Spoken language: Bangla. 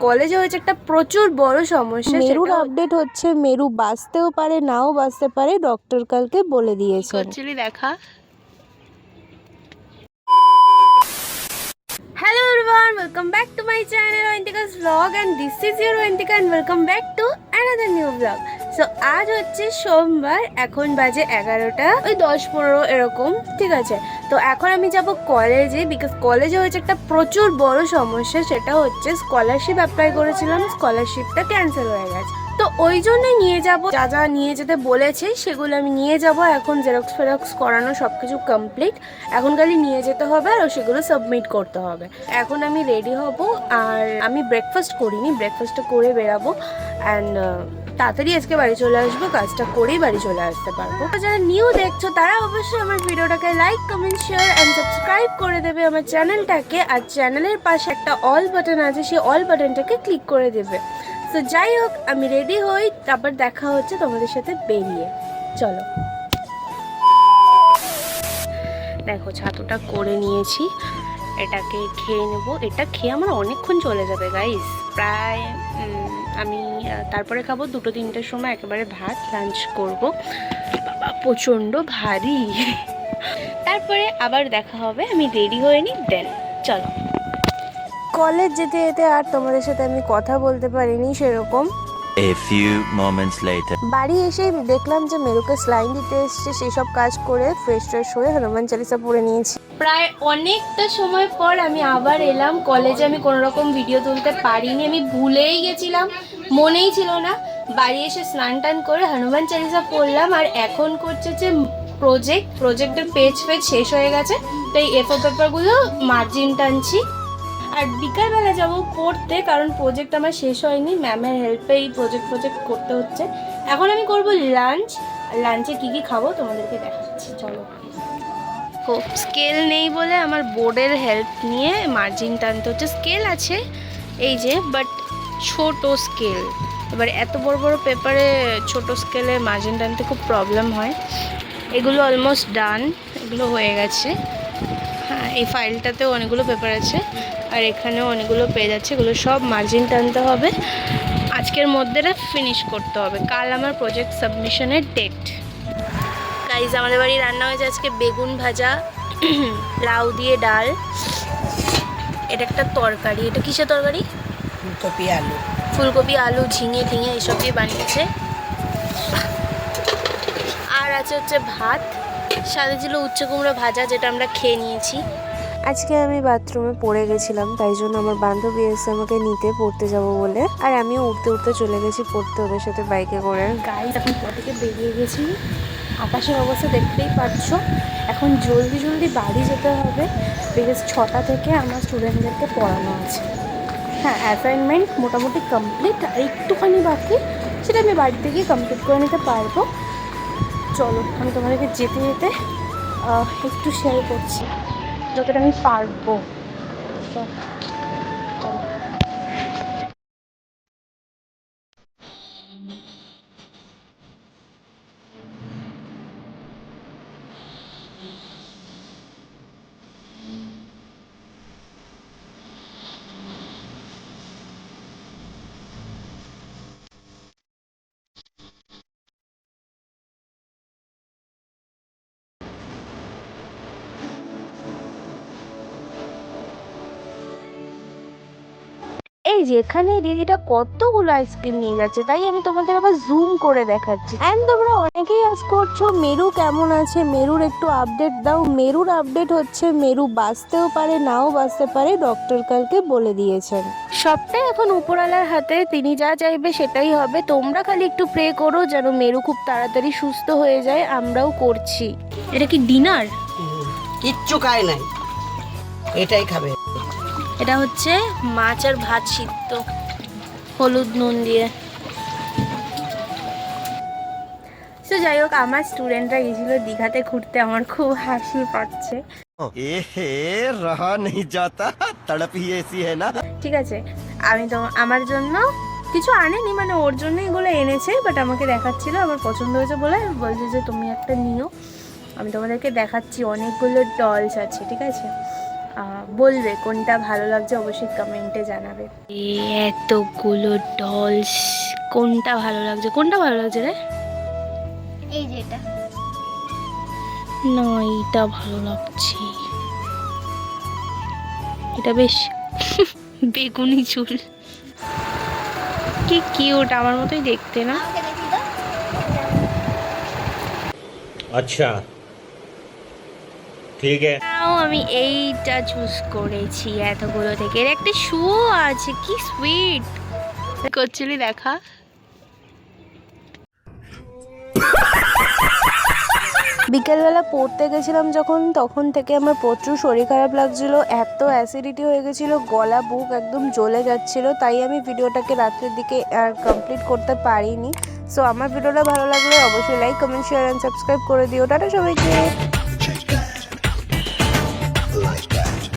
কলেজে হয়েছে একটা প্রচুর বড় সমস্যা মেরুর আপডেট হচ্ছে মেরু বাঁচতেও পারে নাও বাঁচতে পারে ডক্টর কালকে বলে দিয়েছে করছিলি দেখা। Hello everyone welcome back to my channel ওয়েন্টিকাস blog and this is your ওয়েন্টিকা and welcome back to another new blog so আজ হচ্ছে সোমবার, এখন বাজে এগারোটা, ওই দশ পনেরো এরকম, ঠিক আছে? তো এখন আমি যাব কলেজে বিকজ কলেজে হয়েছে একটা প্রচুর বড় সমস্যা, সেটা হচ্ছে স্কলারশিপ অ্যাপ্লাই করেছিলাম স্কলারশিপটা ক্যান্সেল হয়ে গেছে। তো ওই জন্য নিয়ে যাব। যা যা নিয়ে যেতে বলেছে, সেগুলো আমি নিয়ে যাব। এখন জেরক্স ফেরক্স করানো সব কিছু কমপ্লিট এখন খালি নিয়ে যেতে হবে আর সেগুলো সাবমিট করতে হবে। এখন আমি রেডি হব আর আমি ব্রেকফাস্ট করিনি। ব্রেকফাস্টটা করে বেরাবো অ্যান্ড তাড়াতাড়ি আজকে বাড়ি চলে আসব। কাজটা করেই বাড়ি চলে আসতে পারব। যারা নিউ দেখছ, তারা অবশ্যই আমার ভিডিওটাকে like comment share and subscribe করে দেবে আমার চ্যানেলটাকে আর চ্যানেলের পাশে একটা অল বাটন আছে, সেই অল বাটনটাকে ক্লিক করে দেবে। তো যাই হোক, আমি রেডি হই। তারপর দেখা হচ্ছে তোমাদের সাথে বেরিয়ে। চলো। দেখো, ছাতুটা করে নিয়েছি। এটাকে খেয়ে নেব। এটা খেয়ে আমার অনেকক্ষণ চলে যাবে গাইস প্রায় আমি তারপরে খাব দুটো তিনটের সময় একেবারে ভাত লাঞ্চ করব। বাবা, প্রচণ্ড ভারী। তারপরে আবার দেখা হবে। আমি রেডি হয়ে নিই দেন চলো। কলেজ যেতে যেতে আর তোমাদের সাথে আমি কথা বলতে পারিনি সেরকম। A few moments later. বাড়ি এসেই দেখলাম যে মেরুকে স্লাইন দিতে এসছে সেই সব কাজ করে ফ্রেশ ট্রেশ হয়ে হনুমান চালিসা পরে নিয়েছি। প্রায় অনেকটা সময় পর আমি আবার এলাম। কলেজে আমি কোনো রকম ভিডিও তুলতে পারিনি আমি ভুলেই গেছিলাম। মনেই ছিল না। বাড়ি এসে স্নান টান করে হনুমান চালিসা পড়লাম আর এখন করছে যে প্রজেক্ট প্রজেক্টের পেজ ফেজ শেষ হয়ে গেছে। তাই এফো পেপারগুলো মার্জিন টানছি। আর বিকালবেলা যাব পড়তে কারণ প্রজেক্ট আমার শেষ হয়নি। ম্যামের হেল্পে এই প্রজেক্ট প্রজেক্ট করতে হচ্ছে। এখন আমি করব লাঞ্চ লাঞ্চে কী কী খাব তোমাদেরকে দেখাচ্ছি, চলো। স্কেল নেই বলে আমার বোর্ডের হেল্প নিয়ে মার্জিন টানতে হচ্ছে। স্কেল আছে এই যে বাট ছোট স্কেল এবার এত বড় বড় পেপারে ছোট স্কেলে মার্জিন টানতে খুব প্রবলেম হয়। এগুলো অলমোস্ট ডান এগুলো হয়ে গেছে। হ্যাঁ এই ফাইলটাতেও অনেকগুলো পেপার আছে। আর এখানেও অনেকগুলো পেজ আছে এগুলো সব মার্জিন টানতে হবে। আজকের মধ্যে ফিনিশ করতে হবে। কাল আমার প্রজেক্ট সাবমিশনের ডেট গাইজ আমাদের বাড়ি রান্না হয়েছে আজকে বেগুন ভাজা লাউ দিয়ে ডাল। এটা একটা তরকারি। এটা কিসের তরকারি? ফুলকপি আলু। ফুলকপি আলু ঝিঙে টিঙে এইসব দিয়ে বানিয়েছে। আর আছে হচ্ছে ভাত সাথে ছিল উচ্চ কুমড়ো ভাজা যেটা আমরা খেয়ে নিয়েছি। আজকে আমি বাথরুমে পড়ে গেছিলাম, তাই জন্য আমার বান্ধবী এসে আমাকে নিতে পড়তে যাব বলে। আর আমিও উঠতে উঠতে চলে গেছি পড়তে ওদের সাথে বাইকে করে। গাইজ এখন থেকে বেরিয়ে গেছি। আকাশের অবস্থা দেখতেই পাচ্ছ। এখন জলদি জলদি বাড়ি যেতে হবে। বিকজ ছটা থেকে আমার স্টুডেন্টদেরকে পড়ানো আছে। হ্যাঁ অ্যাসাইনমেন্ট মোটামুটি কমপ্লিট আর একটুখানি বাকি, সেটা আমি বাড়ি থেকেই কমপ্লিট করে নিতে পারব। চলো, আমি তোমাদেরকে যেতে যেতে একটু শেয়ার করছি। যতটা আমি পারব। এই যে এখানে এই দিদিটা কতগুলো আইসক্রিম নিয়ে যাচ্ছে তাই আমি তোমাদের আবার জুম করে দেখাচ্ছি। অ্যান্ড তোমরা অনেকেই আজ করছ, মেরু কেমন আছে? মেরুর একটু আপডেট দাও। মেরুর আপডেট হচ্ছে, মেরু বাঁচতেও পারে, নাও বাঁচতে পারে ডক্টর কালকে বলে দিয়েছেন। সবটাই এখন উপরওয়ালার হাতে, তিনি যা চাইবে সেটাই হবে। তোমরা খালি একটু প্রে করো যেন মেরু খুব তাড়াতাড়ি সুস্থ হয়ে যায়, আমরাও করছি। এটা কি ডিনার কিচ্ছু খায় নাই। এটাই খাবে। এটা হচ্ছে মাছ আর ভাত সিদ্ধ হলুদ নুন দিয়ে। তো যাই হোক আমার স্টুডেন্টরা গেছিল দীঘাতে ঘুরতে আমার খুব হাসি পাচ্ছে। ঠিক আছে আমি তো আমার জন্য কিছু আনেনি মানে ওর জন্য এগুলো এনেছে বাট আমাকে দেখাচ্ছিল আমার পছন্দ হয়েছে বলে বলছে যে তুমি একটা নিও। আমি তোমাদেরকে দেখাচ্ছি অনেকগুলো ডলস আছে ঠিক আছে? বলবে কোনটা ভালো লাগছে অবশ্যই কমেন্টে জানাবে। এতগুলো ডলস কোনটা ভালো লাগছে? কোনটা ভালো লাগছে রে? এই যেটা না এটা ভালো লাগছে। এটা বেশ বেগুনি চুল। কি কিউট আমার মতোই দেখতে না? আমাকে ঠিক আমি এইটা চুজ করেছি এতগুলো থেকে। এর একটা শু আছে কি সুইট করছিলি দেখা। বিকেলবেলা পড়তে গেছিলাম যখন তখন থেকে আমার প্রচুর শরীর খারাপ লাগছিল এত অ্যাসিডিটি হয়ে গেছিল গলা বুক একদম জ্বলে যাচ্ছিল তাই আমি ভিডিওটাকে রাত্রের দিকে আর কমপ্লিট করতে পারিনি। সো আমার ভিডিওটা ভালো লাগলে অবশ্যই like comment share and subscribe করে দিও। টাটা সবাইকে।